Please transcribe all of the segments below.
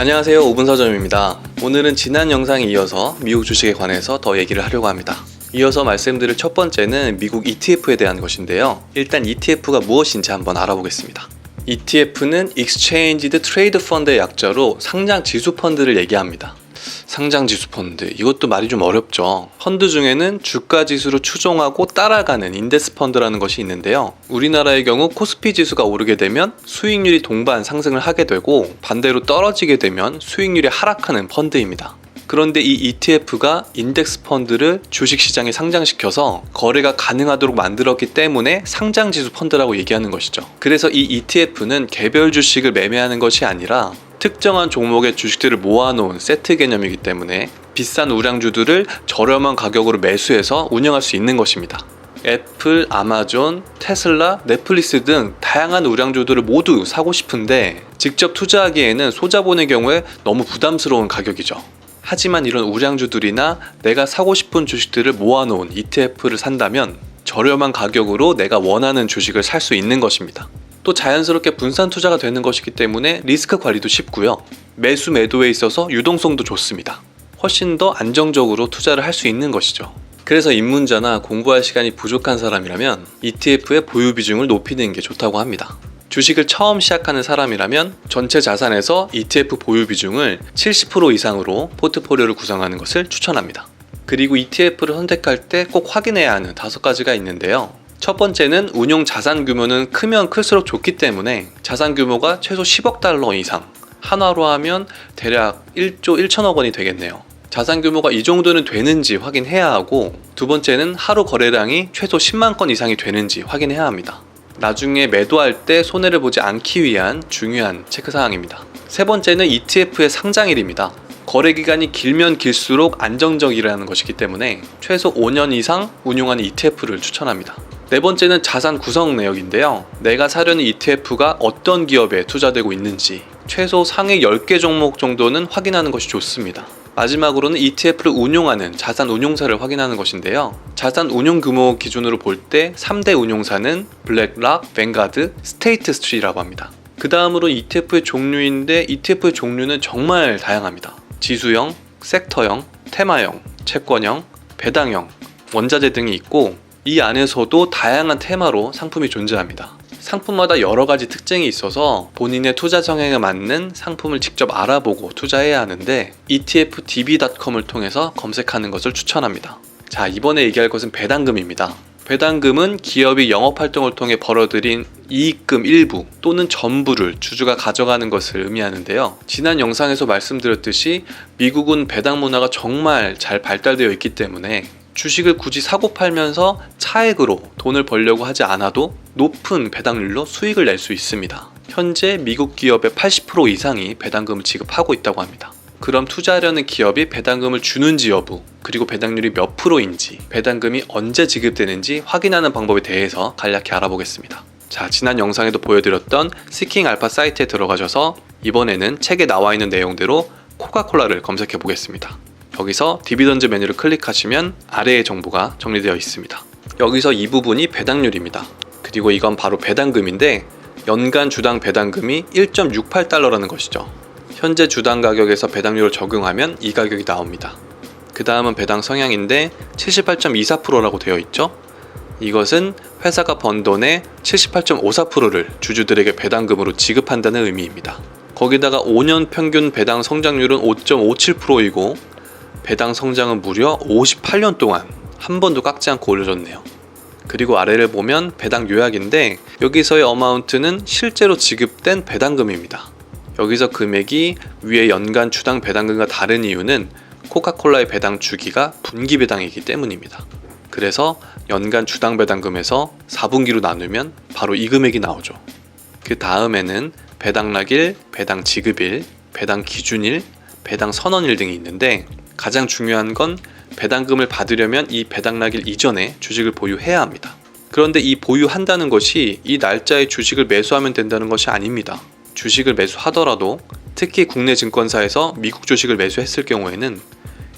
안녕하세요. 5분 서점입니다. 오늘은 지난 영상에 이어서 미국 주식에 관해서 더 얘기를 하려고 합니다. 이어서 말씀드릴 첫 번째는 미국 ETF에 대한 것인데요. 일단 ETF가 무엇인지 한번 알아보겠습니다. ETF는 Exchanged Trade Fund의 약자로 상장 지수 펀드를 얘기합니다. 상장 지수 펀드 이것도 말이 좀 어렵죠. 펀드 중에는 주가 지수를 추종하고 따라가는 인덱스 펀드라는 것이 있는데요. 우리나라의 경우 코스피 지수가 오르게 되면 수익률이 동반 상승을 하게 되고 반대로 떨어지게 되면 수익률이 하락하는 펀드입니다. 그런데 이 ETF가 인덱스 펀드를 주식 시장에 상장시켜서 거래가 가능하도록 만들었기 때문에 상장 지수 펀드라고 얘기하는 것이죠. 그래서 이 ETF는 개별 주식을 매매하는 것이 아니라 특정한 종목의 주식들을 모아놓은 세트 개념이기 때문에 비싼 우량주들을 저렴한 가격으로 매수해서 운영할 수 있는 것입니다. 애플, 아마존, 테슬라, 넷플릭스 등 다양한 우량주들을 모두 사고 싶은데 직접 투자하기에는 소자본의 경우에 너무 부담스러운 가격이죠. 하지만 이런 우량주들이나 내가 사고 싶은 주식들을 모아놓은 ETF를 산다면 저렴한 가격으로 내가 원하는 주식을 살 수 있는 것입니다. 또 자연스럽게 분산 투자가 되는 것이기 때문에 리스크 관리도 쉽고요. 매수 매도에 있어서 유동성도 좋습니다. 훨씬 더 안정적으로 투자를 할 수 있는 것이죠. 그래서 입문자나 공부할 시간이 부족한 사람이라면 ETF의 보유 비중을 높이는 게 좋다고 합니다. 주식을 처음 시작하는 사람이라면 전체 자산에서 ETF 보유 비중을 70% 이상으로 포트폴리오를 구성하는 것을 추천합니다. 그리고 ETF를 선택할 때 꼭 확인해야 하는 다섯 가지가 있는데요. 첫 번째는 운용 자산 규모는 크면 클수록 좋기 때문에 자산 규모가 최소 10억 달러 이상, 한화로 하면 대략 1조 1천억 원이 되겠네요. 자산 규모가 이 정도는 되는지 확인해야 하고 두 번째는 하루 거래량이 최소 10만 건 이상이 되는지 확인해야 합니다. 나중에 매도할 때 손해를 보지 않기 위한 중요한 체크 사항입니다. 세 번째는 ETF의 상장일입니다. 거래 기간이 길면 길수록 안정적이라는 것이기 때문에 최소 5년 이상 운용하는 ETF를 추천합니다. 네 번째는 자산 구성 내역인데요. 내가 사려는 ETF가 어떤 기업에 투자되고 있는지 최소 상위 10개 종목 정도는 확인하는 것이 좋습니다. 마지막으로는 ETF를 운용하는 자산 운용사를 확인하는 것인데요. 자산 운용 규모 기준으로 볼 때 3대 운용사는 블랙락, 뱅가드, 스테이트 스트리라고 합니다. 그 다음으로 ETF의 종류인데 ETF의 종류는 정말 다양합니다. 지수형, 섹터형, 테마형, 채권형, 배당형, 원자재 등이 있고 이 안에서도 다양한 테마로 상품이 존재합니다. 상품마다 여러 가지 특징이 있어서 본인의 투자 성향에 맞는 상품을 직접 알아보고 투자해야 하는데 etfdb.com을 통해서 검색하는 것을 추천합니다. 자, 이번에 얘기할 것은 배당금입니다. 배당금은 기업이 영업 활동을 통해 벌어들인 이익금 일부 또는 전부를 주주가 가져가는 것을 의미하는데요. 지난 영상에서 말씀드렸듯이 미국은 배당 문화가 정말 잘 발달되어 있기 때문에 주식을 굳이 사고 팔면서 차액으로 돈을 벌려고 하지 않아도 높은 배당률로 수익을 낼 수 있습니다. 현재 미국 기업의 80% 이상이 배당금을 지급하고 있다고 합니다. 그럼 투자하려는 기업이 배당금을 주는지 여부, 그리고 배당률이 몇 프로인지, 배당금이 언제 지급되는지 확인하는 방법에 대해서 간략히 알아보겠습니다. 자, 지난 영상에도 보여드렸던 시킹 알파 사이트에 들어가셔서 이번에는 책에 나와 있는 내용대로 코카콜라를 검색해 보겠습니다. 여기서 디비던드 메뉴를 클릭하시면 아래의 정보가 정리되어 있습니다. 여기서 이 부분이 배당률입니다. 그리고 이건 바로 배당금인데 연간 주당 배당금이 1.68달러라는 것이죠. 현재 주당 가격에서 배당률을 적용하면 이 가격이 나옵니다. 그 다음은 배당 성향인데 78.24%라고 되어 있죠. 이것은 회사가 번 돈의 78.54%를 주주들에게 배당금으로 지급한다는 의미입니다. 거기다가 5년 평균 배당 성장률은 5.57%이고 배당 성장은 무려 58년 동안 한 번도 깎지 않고 올려줬네요. 그리고 아래를 보면 배당 요약인데 여기서의 어마운트는 실제로 지급된 배당금입니다. 여기서 금액이 위에 연간 주당 배당금과 다른 이유는 코카콜라의 배당 주기가 분기 배당이기 때문입니다. 그래서 연간 주당 배당금에서 4분기로 나누면 바로 이 금액이 나오죠. 그 다음에는 배당락일, 배당 지급일, 배당 기준일, 배당 선언일 등이 있는데 가장 중요한 건 배당금을 받으려면 이 배당락일 이전에 주식을 보유해야 합니다. 그런데 이 보유한다는 것이 이 날짜에 주식을 매수하면 된다는 것이 아닙니다. 주식을 매수하더라도 특히 국내 증권사에서 미국 주식을 매수했을 경우에는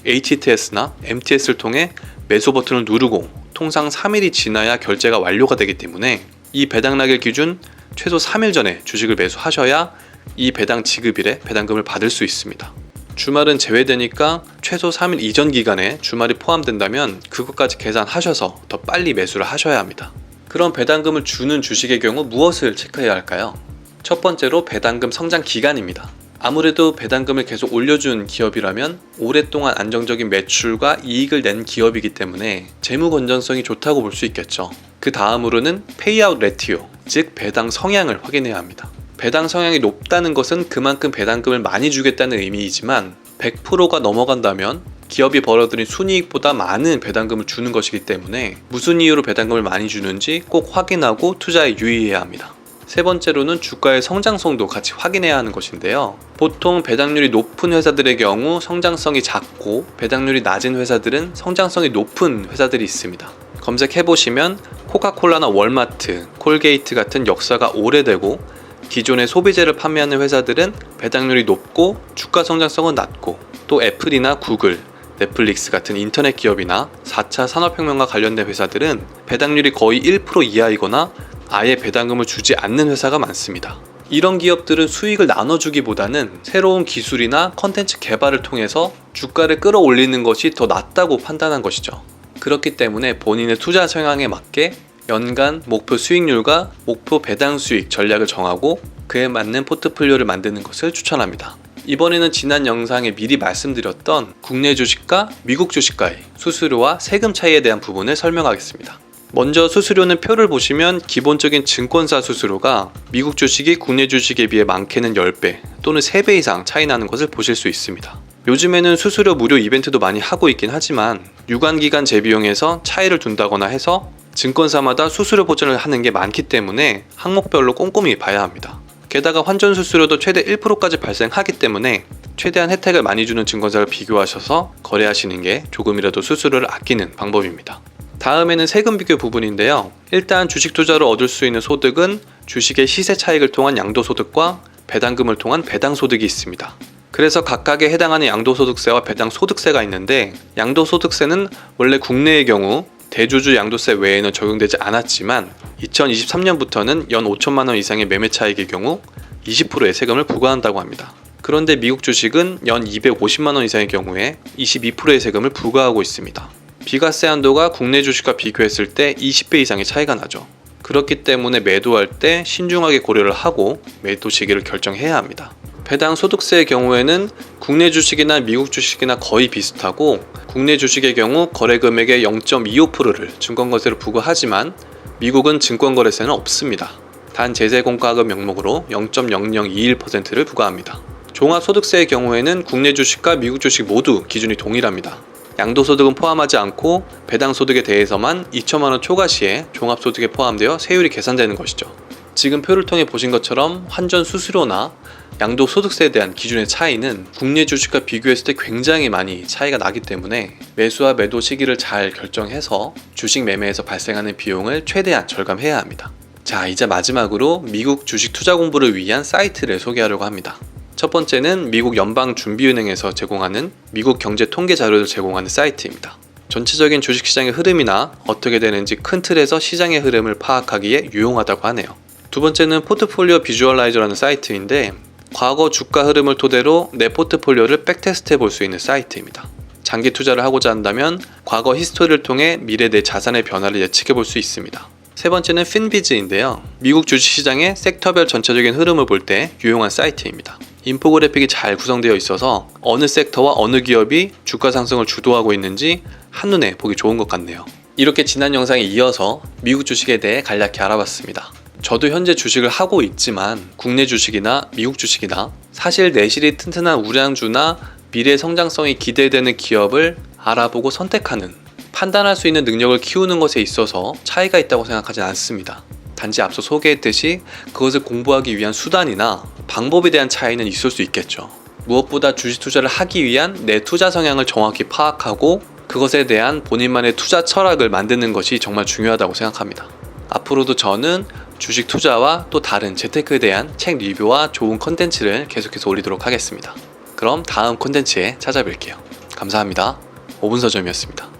ATTS나 MTS를 통해 매수 버튼을 누르고 통상 3일이 지나야 결제가 완료가 되기 때문에 이 배당락일 기준 최소 3일 전에 주식을 매수하셔야 이 배당 지급일에 배당금을 받을 수 있습니다. 주말은 제외되니까 최소 3일 이전 기간에 주말이 포함된다면 그것까지 계산하셔서 더 빨리 매수를 하셔야 합니다. 그럼 배당금을 주는 주식의 경우 무엇을 체크해야 할까요? 첫 번째로 배당금 성장 기간입니다. 아무래도 배당금을 계속 올려준 기업이라면 오랫동안 안정적인 매출과 이익을 낸 기업이기 때문에 재무 건전성이 좋다고 볼 수 있겠죠. 그 다음으로는 페이아웃 레티오, 즉 배당 성향을 확인해야 합니다. 배당 성향이 높다는 것은 그만큼 배당금을 많이 주겠다는 의미이지만 100%가 넘어간다면 기업이 벌어들인 순이익보다 많은 배당금을 주는 것이기 때문에 무슨 이유로 배당금을 많이 주는지 꼭 확인하고 투자에 유의해야 합니다. 세 번째로는 주가의 성장성도 같이 확인해야 하는 것인데요. 보통 배당률이 높은 회사들의 경우 성장성이 작고 배당률이 낮은 회사들은 성장성이 높은 회사들이 있습니다. 검색해보시면 코카콜라나 월마트, 콜게이트 같은 역사가 오래되고 기존의 소비재를 판매하는 회사들은 배당률이 높고 주가 성장성은 낮고 또 애플이나 구글, 넷플릭스 같은 인터넷 기업이나 4차 산업혁명과 관련된 회사들은 배당률이 거의 1% 이하이거나 아예 배당금을 주지 않는 회사가 많습니다. 이런 기업들은 수익을 나눠주기보다는 새로운 기술이나 컨텐츠 개발을 통해서 주가를 끌어올리는 것이 더 낫다고 판단한 것이죠. 그렇기 때문에 본인의 투자 성향에 맞게 연간 목표 수익률과 목표 배당 수익 전략을 정하고 그에 맞는 포트폴리오를 만드는 것을 추천합니다. 이번에는 지난 영상에 미리 말씀드렸던 국내 주식과 미국 주식과의 수수료와 세금 차이에 대한 부분을 설명하겠습니다. 먼저 수수료는 표를 보시면 기본적인 증권사 수수료가 미국 주식이 국내 주식에 비해 많게는 10배 또는 3배 이상 차이 나는 것을 보실 수 있습니다. 요즘에는 수수료 무료 이벤트도 많이 하고 있긴 하지만 유관기간 재비용에서 차이를 둔다거나 해서 증권사마다 수수료 보전을 하는 게 많기 때문에 항목별로 꼼꼼히 봐야 합니다. 게다가 환전 수수료도 최대 1%까지 발생하기 때문에 최대한 혜택을 많이 주는 증권사를 비교하셔서 거래하시는 게 조금이라도 수수료를 아끼는 방법입니다. 다음에는 세금 비교 부분인데요. 일단 주식 투자로 얻을 수 있는 소득은 주식의 시세 차익을 통한 양도소득과 배당금을 통한 배당소득이 있습니다. 그래서 각각에 해당하는 양도소득세와 배당소득세가 있는데 양도소득세는 원래 국내의 경우 대주주 양도세 외에는 적용되지 않았지만 2023년부터는 연 5천만 원 이상의 매매 차익의 경우 20%의 세금을 부과한다고 합니다. 그런데 미국 주식은 연 250만 원 이상의 경우에 22%의 세금을 부과하고 있습니다. 비과세 한도가 국내 주식과 비교했을 때 20배 이상의 차이가 나죠. 그렇기 때문에 매도할 때 신중하게 고려를 하고 매도 시기를 결정해야 합니다. 배당 소득세의 경우에는 국내 주식이나 미국 주식이나 거의 비슷하고 국내 주식의 경우 거래 금액의 0.25%를 증권거세로 부과하지만 미국은 증권거래세는 없습니다. 단 제세공과금 명목으로 0.0021%를 부과합니다. 종합소득세의 경우에는 국내 주식과 미국 주식 모두 기준이 동일합니다. 양도소득은 포함하지 않고 배당소득에 대해서만 2천만 원 초과 시에 종합소득에 포함되어 세율이 계산되는 것이죠. 지금 표를 통해 보신 것처럼 환전 수수료나 양도 소득세에 대한 기준의 차이는 국내 주식과 비교했을 때 굉장히 많이 차이가 나기 때문에 매수와 매도 시기를 잘 결정해서 주식 매매에서 발생하는 비용을 최대한 절감해야 합니다. 자, 이제 마지막으로 미국 주식 투자 공부를 위한 사이트를 소개하려고 합니다. 첫 번째는 미국 연방준비은행에서 제공하는 미국 경제 통계 자료를 제공하는 사이트입니다. 전체적인 주식시장의 흐름이나 어떻게 되는지 큰 틀에서 시장의 흐름을 파악하기에 유용하다고 하네요. 두 번째는 포트폴리오 비주얼라이저라는 사이트인데 과거 주가 흐름을 토대로 내 포트폴리오를 백테스트 해볼 수 있는 사이트입니다. 장기 투자를 하고자 한다면 과거 히스토리를 통해 미래 내 자산의 변화를 예측해 볼 수 있습니다. 세 번째는 핀비즈인데요. 미국 주식시장의 섹터별 전체적인 흐름을 볼 때 유용한 사이트입니다. 인포그래픽이 잘 구성되어 있어서 어느 섹터와 어느 기업이 주가 상승을 주도하고 있는지 한눈에 보기 좋은 것 같네요. 이렇게 지난 영상에 이어서 미국 주식에 대해 간략히 알아봤습니다. 저도 현재 주식을 하고 있지만 국내 주식이나 미국 주식이나 사실 내실이 튼튼한 우량주나 미래 성장성이 기대되는 기업을 알아보고 선택하는 판단할 수 있는 능력을 키우는 것에 있어서 차이가 있다고 생각하지 않습니다. 단지 앞서 소개했듯이 그것을 공부하기 위한 수단이나 방법에 대한 차이는 있을 수 있겠죠. 무엇보다 주식 투자를 하기 위한 내 투자 성향을 정확히 파악하고 그것에 대한 본인만의 투자 철학을 만드는 것이 정말 중요하다고 생각합니다. 앞으로도 저는 주식 투자와 또 다른 재테크에 대한 책 리뷰와 좋은 컨텐츠를 계속해서 올리도록 하겠습니다. 그럼 다음 컨텐츠에 찾아뵐게요. 감사합니다. 5분 서점이었습니다.